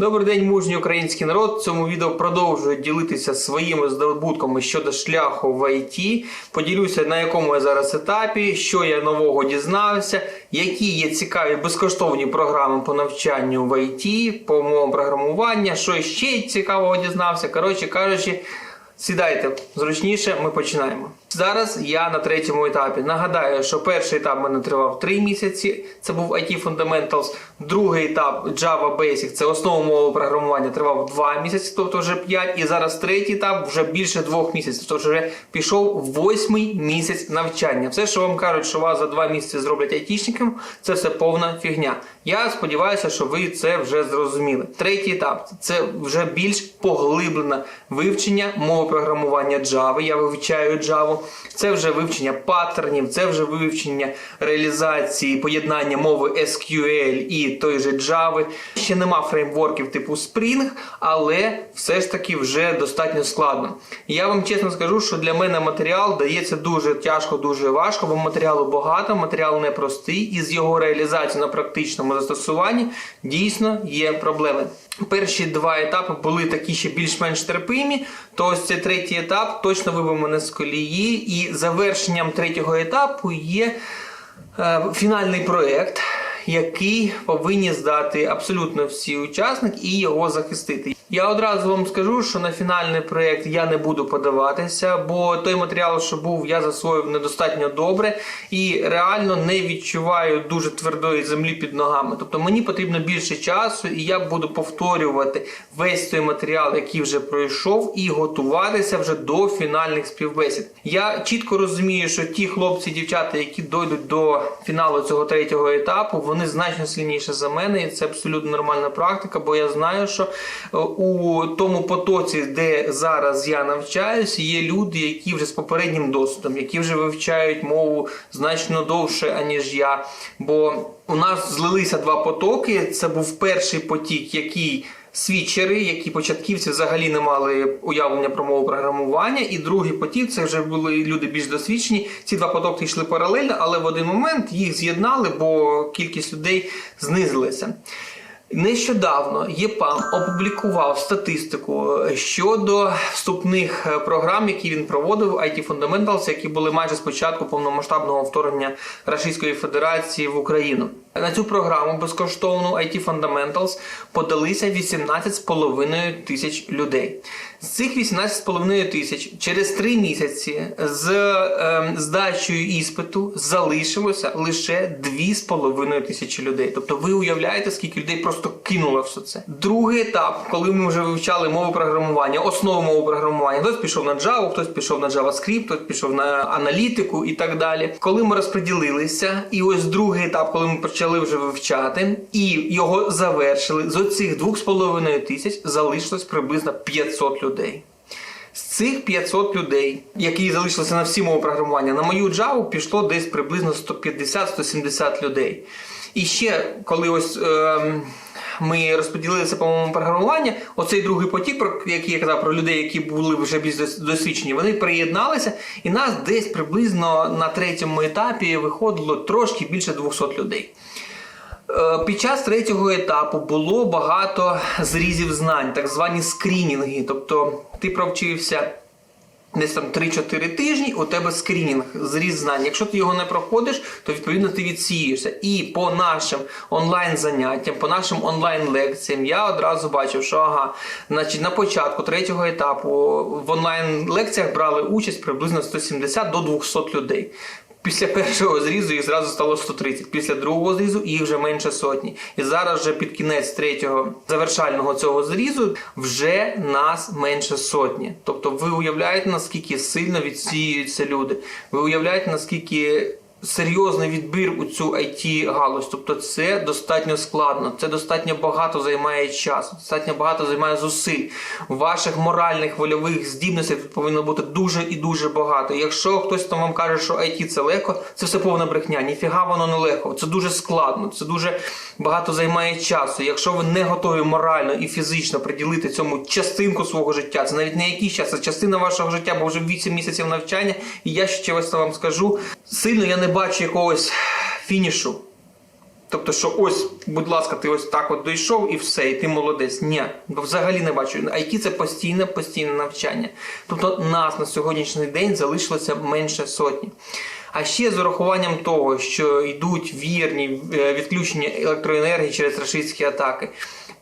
Добрий день, мужній український народ. В цьому відео продовжую ділитися своїми здобутками щодо шляху в ІТ. Поділюся, на якому я зараз етапі, що я нового дізнався, які є цікаві безкоштовні програми по навчанню в ІТ, по мовам програмування, що ще цікавого дізнався. Коротше кажучи, Сідайте зручніше, ми починаємо. Зараз я на третьому етапі. Нагадаю, що перший етап в мене тривав 3 місяці. Це був IT Fundamentals. Другий етап Java Basic, це основа мови програмування, тривав 2 місяці, тобто вже 5. І зараз третій етап вже більше 2 місяців. Тобто вже пішов восьмий місяць навчання. Все, що вам кажуть, що вас за 2 місяці зроблять айтішником, це все повна фігня. Я сподіваюся, що ви це вже зрозуміли. Третій етап це вже більш поглиблене вивчення мови програмування Java. Я вивчаю Java. Це вже вивчення паттернів, це вже вивчення реалізації поєднання мови SQL і той же Java. Ще нема фреймворків типу Spring, але все ж таки вже достатньо складно. Я вам чесно скажу, що для мене матеріал дається дуже тяжко, дуже важко, бо матеріалу багато, матеріал непростий, і з його реалізацією на практичному застосуванні дійсно є проблеми. Перші два етапи були такі ще більш-менш терпимі, то ось цей третій етап точно вибив мене з колії, і завершенням третього етапу є е, фінальний проєкт, який повинні здати абсолютно всі учасники і його захистити. Я одразу вам скажу, що на фінальний проєкт я не буду подаватися, бо той матеріал, що був, я засвоїв недостатньо добре і реально не відчуваю дуже твердої землі під ногами. Тобто мені потрібно більше часу, і я буду повторювати весь той матеріал, який вже пройшов, і готуватися вже до фінальних співбесід. Я чітко розумію, що ті хлопці, дівчата, які дойдуть до фіналу цього третього етапу, вони значно сильніші за мене, і це абсолютно нормальна практика, бо я знаю, що е, у тому потоці, де зараз я навчаюся, є люди, які вже з попереднім досвідом, які вже вивчають мову значно довше, аніж я. Бо у нас злилися два потоки. Це був перший потік, який. Свідчери, які початківці взагалі не мали уявлення про мову програмування, і другий потік це вже були люди більш досвідчені. Ці два потоки йшли паралельно, але в один момент їх з'єднали, бо кількість людей знизилася. Нещодавно ЄПАМ опублікував статистику щодо вступних е, програм, які він проводив IT Fundamentals, які були майже з початку повномасштабного вторгнення Російської Федерації в Україну. На цю програму безкоштовну IT Fundamentals подалися 18,5 тисяч людей. З цих 18,5 тисяч через 3 місяці з е, здачею іспиту залишилося лише 2,5 тисячі людей. Тобто ви уявляєте, скільки людей просто кинуло все це. Другий етап, коли ми вже вивчали мову програмування, основу мови програмування, хтось пішов на Java, хтось пішов на JavaScript, хтось пішов на аналітику і так далі. Коли ми розподілилися, і ось другий етап, коли ми почали вже вивчати і його завершили, з оцих 2,5 тисяч залишилось приблизно 500 людей. З цих 500 людей, які залишилися на всі мови програмування, на мою Java пішло десь приблизно 150-170 людей. І ще коли ось. Е, ми розподілилися по моєму програмування. Оцей другий потік, про який я казав про людей, які були вже більш досвідчені, вони приєдналися, і нас десь приблизно на третьому етапі виходило трошки більше 200 людей. Е, Під час третього етапу було багато зрізів знань, так звані скрінінги. Тобто ти провчився десь там 3-4 тижні, у тебе скрінінг, зріз знань. Якщо ти його не проходиш, то відповідно ти відсієшся. І по нашим онлайн заняттям, по нашим онлайн лекціям, я одразу бачив, що ага, значить на початку третього етапу в онлайн лекціях брали участь приблизно 170 до 200 людей. Після першого зрізу їх зразу стало 130, після другого зрізу їх вже менше сотні. І зараз вже під кінець третього завершального цього зрізу вже нас менше сотні. Тобто ви уявляєте, наскільки сильно відсіюються люди. Ви уявляєте, наскільки серйозний відбір у цю it галузь. Тобто це достатньо складно, це достатньо багато займає часу, достатньо багато займає зусиль. Ваших моральних вольових здібностей повинно бути дуже і дуже багато. Якщо хтось там вам каже, що IT це легко, це все повна брехня. Ніфіга воно не легко. Це дуже складно, це дуже багато займає часу. Якщо ви не готові морально і фізично приділити цьому частинку свого життя, це навіть не якийсь час, це частина вашого життя, бо вже 8 місяців навчання. І я ще ось вам скажу, сильно я не бачу якогось фінішу. Тобто, що ось, будь ласка, ти ось так от дійшов і все, і ти молодець. Ні, взагалі не бачу. IT це постійне, постійне навчання. Тобто нас на сьогоднішній день залишилося менше сотні. А ще з урахуванням того, що йдуть вірні е, відключення електроенергії через рашистські атаки.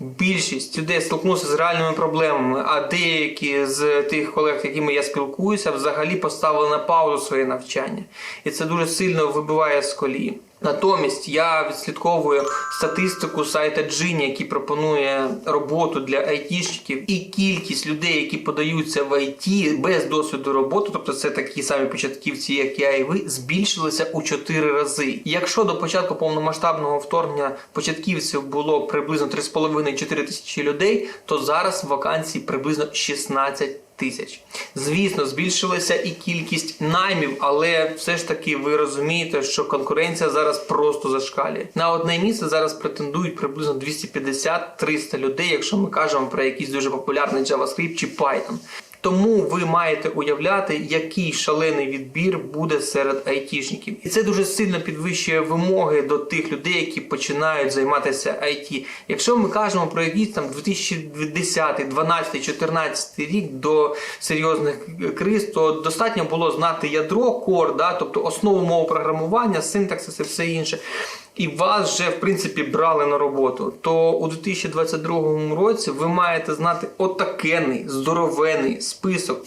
Більшість людей столкнувся з реальними проблемами, а деякі з тих колег, з якими я спілкуюся, взагалі поставили на паузу своє навчання. І це дуже сильно вибиває з колії. Натомість я відслідковую статистику сайта Джині, який пропонує роботу для айтішників, і кількість людей, які подаються в IT без досвіду роботи, тобто це такі самі початківці, як я і ви, збільшилися у 4 рази. Якщо до початку повномасштабного вторгнення початківців було приблизно 3,5-4 тисячі людей, то зараз вакансій приблизно 16 тисяч. Звісно, збільшилася і кількість наймів, але все ж таки ви розумієте, що конкуренція зараз просто зашкалює. На одне місце зараз претендують приблизно 250-300 людей, якщо ми кажемо про якийсь дуже популярний JavaScript чи Python. Тому ви маєте уявляти, який шалений відбір буде серед айтішників. І це дуже сильно підвищує вимоги до тих людей, які починають займатися IT. Якщо ми кажемо про якийсь там 2010, 12, 14 рік до серйозних криз, то достатньо було знати ядро, кор, да, тобто основу мови програмування, синтаксис і все інше. І вас вже в принципі брали на роботу, то у 2022 році ви маєте знати отакений здоровений список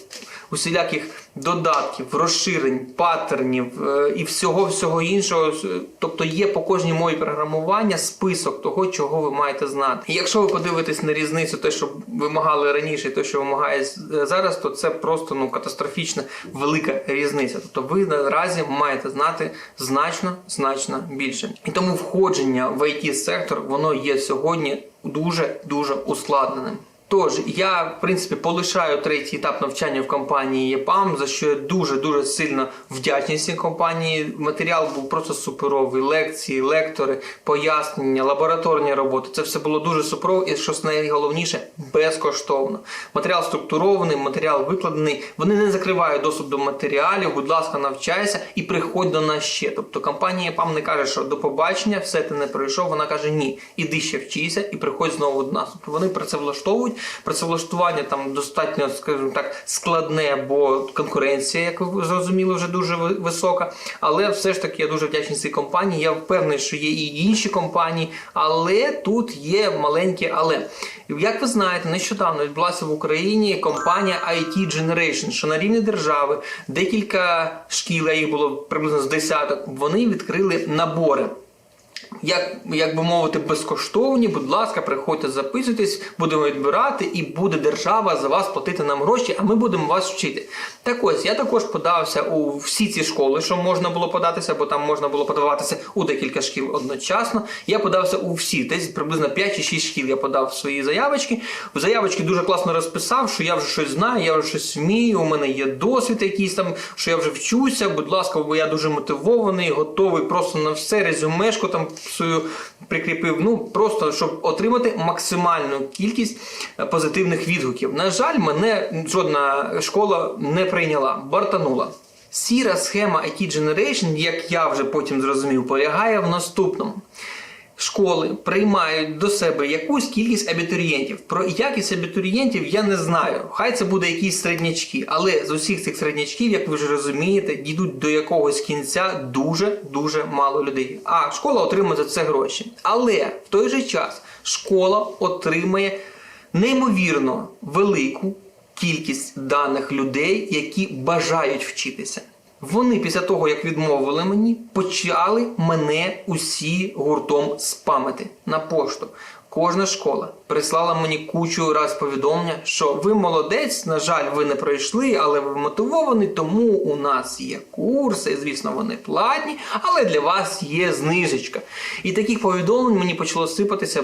усіляких додатків, розширень, паттернів е, і всього всього іншого. Тобто є по кожній мові програмування список того, чого ви маєте знати. І якщо ви подивитесь на різницю, те, що вимагали раніше, і те, що вимагає зараз, то це просто ну катастрофічна велика різниця. Тобто ви наразі маєте знати значно значно більше. І тому входження в it сектор воно є сьогодні дуже дуже ускладненим. Тож я в принципі полишаю третій етап навчання в компанії ЄПАМ, за що я дуже дуже сильно вдячний цій компанії. Матеріал був просто суперовий. Лекції, лектори, пояснення, лабораторні роботи. Це все було дуже суперово і що найголовніше безкоштовно. Матеріал структурований, матеріал викладений. Вони не закривають доступ до матеріалів. Будь ласка, навчайся і приходь до нас ще. Тобто компанія ЄПАМ не каже, що до побачення, все ти не пройшов. Вона каже: ні, іди ще вчися і приходь знову до нас. Тобто вони працевлаштовують. Працевлаштування там достатньо, скажімо так, складне, бо конкуренція, як ви зрозуміли, вже дуже висока. Але все ж таки я дуже вдячний цій компанії. Я впевнений, що є і інші компанії, але тут є маленьке але. Як ви знаєте, нещодавно відбулася в Україні компанія IT Generation, що на рівні держави декілька шкіл, а їх було приблизно з десяток, вони відкрили набори як як би мовити, безкоштовні, будь ласка, приходьте, записуйтесь, будемо відбирати, і буде держава за вас платити нам гроші, а ми будемо вас вчити. Так ось я також подався у всі ці школи, що можна було податися, бо там можна було подаватися у декілька шкіл одночасно. Я подався у всі, десь приблизно 5 чи 6 шкіл я подав свої заявочки. В заявочки дуже класно розписав, що я вже щось знаю, я вже щось вмію, у мене є досвід якийсь там, що я вже вчуся. Будь ласка, бо я дуже мотивований, готовий просто на все резюмешку там свою прикріпив. Ну просто щоб отримати максимальну кількість е, позитивних відгуків. На жаль, мене жодна школа не прийняла, бартанула. Сіра схема IT Generation, як я вже потім зрозумів, полягає в наступному. Школи приймають до себе якусь кількість абітурієнтів. Про якість абітурієнтів я не знаю. Хай це буде якісь середнячки, але з усіх цих середнячків, як ви ж розумієте, дійдуть до якогось кінця дуже дуже мало людей. А школа отримує за це гроші. Але в той же час школа отримує неймовірно велику кількість даних людей, які бажають вчитися. Вони після того, як відмовили мені, почали мене усі гуртом спамити на пошту. Кожна школа прислала мені кучу раз повідомлення, що ви молодець, на жаль, ви не пройшли, але ви мотивовані, тому у нас є курси, звісно, вони платні, але для вас є знижечка. І таких повідомлень мені почало сипатися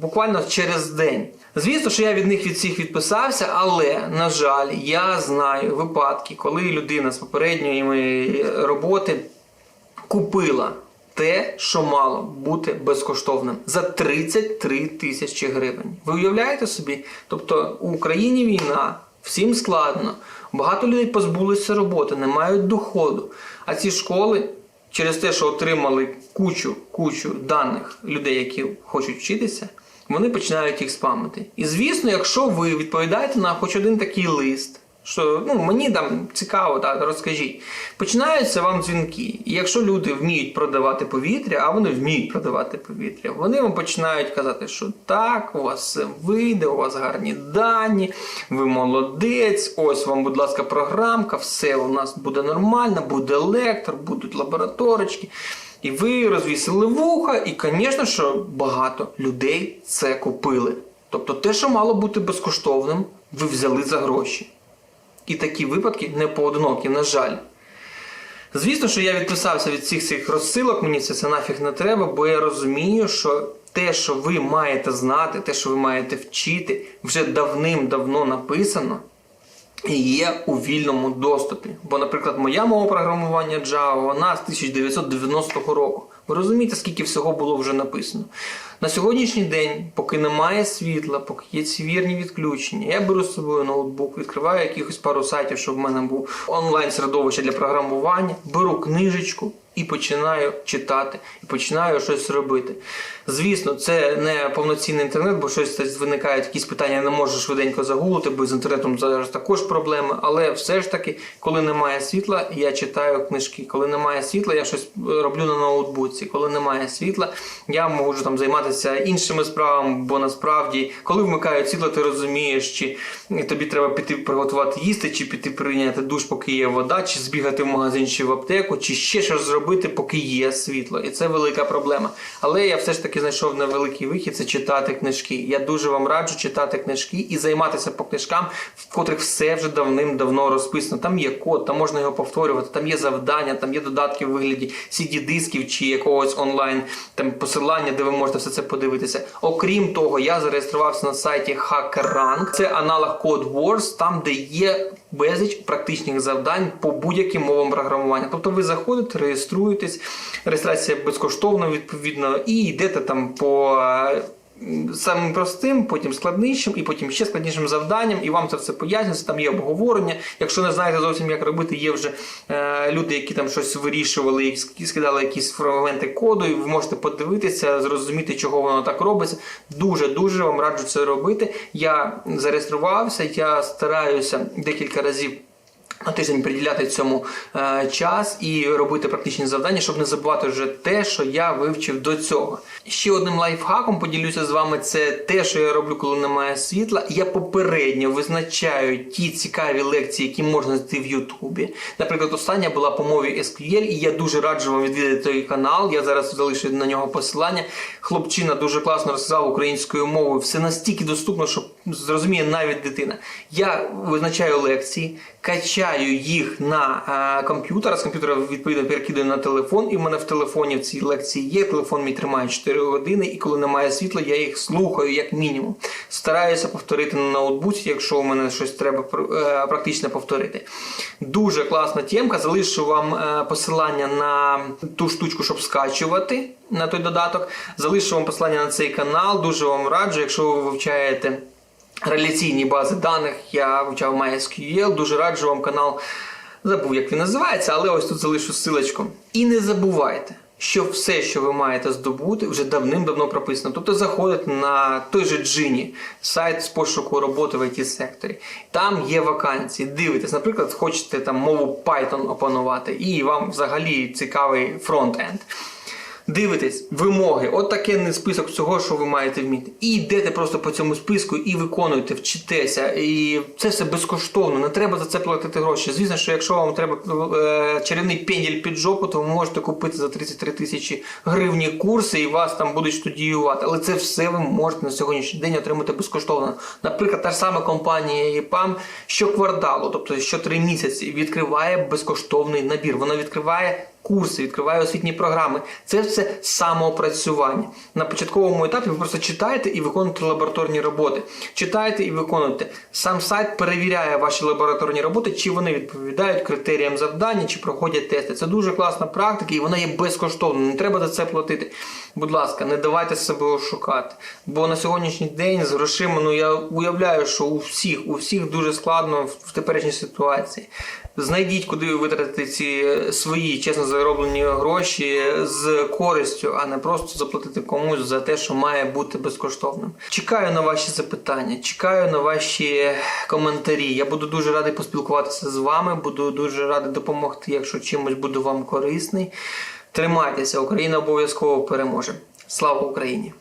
буквально через день. Звісно, що я від них від всіх відписався, але, на жаль, я знаю випадки, коли людина з попередньої роботи купила те, що мало бути безкоштовним за 33 тисячі гривень. Ви уявляєте собі? Тобто у Україні війна, всім складно, багато людей позбулися роботи, не мають доходу. А ці школи через те, що отримали кучу, кучу даних людей, які хочуть вчитися, вони починають їх спамити. І звісно, якщо ви відповідаєте на хоч один такий лист, що ну, мені там цікаво, так, розкажіть. Починаються вам дзвінки. І якщо люди вміють продавати повітря, а вони вміють продавати повітря, вони вам починають казати, що так, у вас все вийде, у вас гарні дані, ви молодець, ось вам, будь ласка, програмка, все у нас буде нормально, буде лектор, будуть лабораторочки. І ви розвісили вуха, і, звісно, що багато людей це купили. Тобто те, що мало бути безкоштовним, ви взяли за гроші. І такі випадки не поодинокі, на жаль. Звісно, що я відписався від всіх цих розсилок, мені це, це нафіг не треба, бо я розумію, що те, що ви маєте знати, те, що ви маєте вчити, вже давним-давно написано і є у вільному доступі. Бо, наприклад, моя мова програмування Java, вона з 1990 року. Ви розумієте, скільки всього було вже написано. На сьогоднішній день, поки немає світла, поки є ці вірні відключення, я беру з собою ноутбук, відкриваю якихось пару сайтів, щоб в мене був онлайн середовище для програмування, беру книжечку і починаю читати, і починаю щось робити. Звісно, це не повноцінний інтернет, бо щось виникають якісь питання, не можу швиденько загуглити, бо з інтернетом зараз також проблеми. Але все ж таки, коли немає світла, я читаю книжки. Коли немає світла, я щось роблю на ноутбуці. Коли немає світла, я можу там займатися іншими справами, бо насправді, коли вмикають світло, ти розумієш, чи тобі треба піти приготувати їсти, чи піти прийняти душ, поки є вода, чи збігати в магазин, чи в аптеку, чи ще щось зробити, поки є світло. І це велика проблема. Але я все ж таки знайшов невеликий вихід це читати книжки. Я дуже вам раджу читати книжки і займатися по книжкам, в котрих все вже давним-давно розписано. Там є код, там можна його повторювати, там є завдання, там є додатки в вигляді CD-дисків чи якогось онлайн там посилання, де ви можете все це подивитися. Окрім того, я зареєструвався на сайті HackerRank. Це аналог Code Wars, там де є безліч практичних завдань по будь-яким мовам програмування. Тобто ви заходите, реєструєтесь, реєстрація безкоштовна відповідно, і йдете там по. Самим простим, потім складнішим, і потім ще складнішим завданням, і вам це все пояснюється. Там є обговорення. Якщо не знаєте зовсім, як робити, є вже е, люди, які там щось вирішували, і ск- скидали якісь фрагменти коду, і ви можете подивитися, зрозуміти, чого воно так робиться. Дуже дуже вам раджу це робити. Я зареєструвався, я стараюся декілька разів. На тиждень приділяти цьому е, час і робити практичні завдання, щоб не забувати вже те, що я вивчив до цього. Ще одним лайфхаком поділюся з вами. Це те, що я роблю, коли немає світла. Я попередньо визначаю ті цікаві лекції, які можна знайти в Ютубі. Наприклад, остання була по мові SQL, і я дуже раджу вам відвідати той канал. Я зараз залишу на нього посилання. Хлопчина дуже класно розказав українською мовою. Все настільки доступно, що зрозуміє навіть дитина. Я визначаю лекції, качаю їх на е, комп'ютер, з комп'ютера відповідно перекидаю на телефон, і в мене в телефоні в цій лекції є. Телефон мій тримає 4 години, і коли немає світла, я їх слухаю як мінімум. Стараюся повторити на ноутбуці, якщо у мене щось треба е, практично повторити. Дуже класна тємка. Залишу вам е, посилання на ту штучку, щоб скачувати на той додаток. Залишу вам посилання на цей канал. Дуже вам раджу, якщо ви вивчаєте реляційні бази даних. Я вивчав MySQL, дуже раджу вам канал. Забув, як він називається, але ось тут залишу ссылочку. І не забувайте, що все, що ви маєте здобути, вже давним-давно прописано. Тобто заходите на той же Джині, сайт з пошуку роботи в it секторі. Там є вакансії. Дивитесь, наприклад, хочете там мову Python опанувати, і вам взагалі цікавий фронт-енд. Дивитесь вимоги, от такий список всього, що ви маєте вміти. І йдете просто по цьому списку і виконуєте, вчитеся. І це все безкоштовно, не треба за це платити гроші. Звісно, що якщо вам треба е, чарівний пенділь під жопу, то ви можете купити за 33 тисячі гривні курси і вас там будуть студіювати. Але це все ви можете на сьогоднішній день отримати безкоштовно. Наприклад, та ж сама компанія EPAM щокварталу, тобто що три місяці, відкриває безкоштовний набір. Вона відкриває курси, відкриває освітні програми. Це все самоопрацювання. На початковому етапі ви просто читаєте і виконуєте лабораторні роботи. Читаєте і виконуєте. Сам сайт перевіряє ваші лабораторні роботи, чи вони відповідають критеріям завдання, чи проходять тести. Це дуже класна практика, і вона є безкоштовною. Не треба за це платити. Будь ласка, не давайте себе ошукати. Бо на сьогоднішній день з грошима, ну я уявляю, що у всіх, у всіх дуже складно в теперішній ситуації. Знайдіть, куди ви витратите ці свої чесно зароблені гроші з користю, а не просто заплатити комусь за те, що має бути безкоштовним. Чекаю на ваші запитання, чекаю на ваші коментарі. Я буду дуже радий поспілкуватися з вами. Буду дуже радий допомогти, якщо чимось буду вам корисний. Тримайтеся, Україна обов'язково переможе. Слава Україні!